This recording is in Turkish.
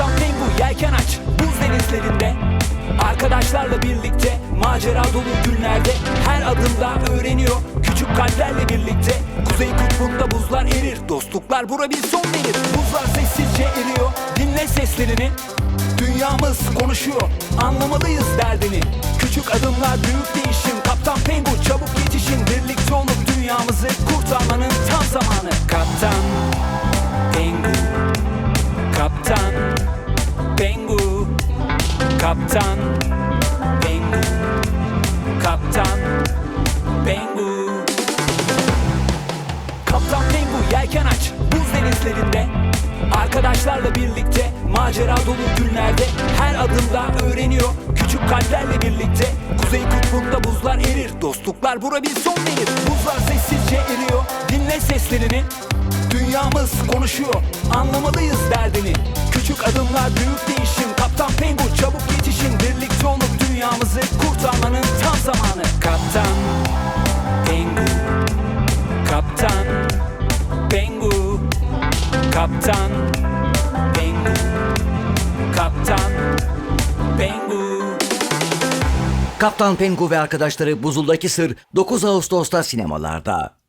Kaptan Pengu yelken aç buz denizlerinde. Arkadaşlarla birlikte macera dolu günlerde. Her adımda öğreniyor küçük kalplerle birlikte. Kuzey kutbunda buzlar erir dostluklar bura bir son verir Buzlar sessizce eriyor dinle seslerini. Dünyamız konuşuyor anlamalıyız derdini. Küçük adımlar büyük değişim Kaptan Pengu çabuk yetişin. Birlikte olup dünyamızı kurtarmanın tam zamanı. Kaptan Pengu Kaptan Pengu. Kaptan Pengu. Kaptan Pengu yelken aç. Buz denizlerinde. Arkadaşlarla birlikte. Macera dolu günlerde. Her adımda öğreniyor. Küçük kalplerle birlikte. Kuzey kutbunda buzlar erir. Dostluklar bura bir son verir Buzlar sessizce eriyor. Dinle seslerini Dünyamız konuşuyor anlamalıyız derdini. Küçük adımlar büyük değişim Kaptan Pengu çabuk yetişin. Birlikte olup dünyamızı kurtarmanın tam zamanı. Kaptan Pengu Kaptan Pengu Kaptan Pengu Kaptan Pengu. Kaptan Pengu ve arkadaşları Buzuldaki Sır 9 Ağustos'ta sinemalarda.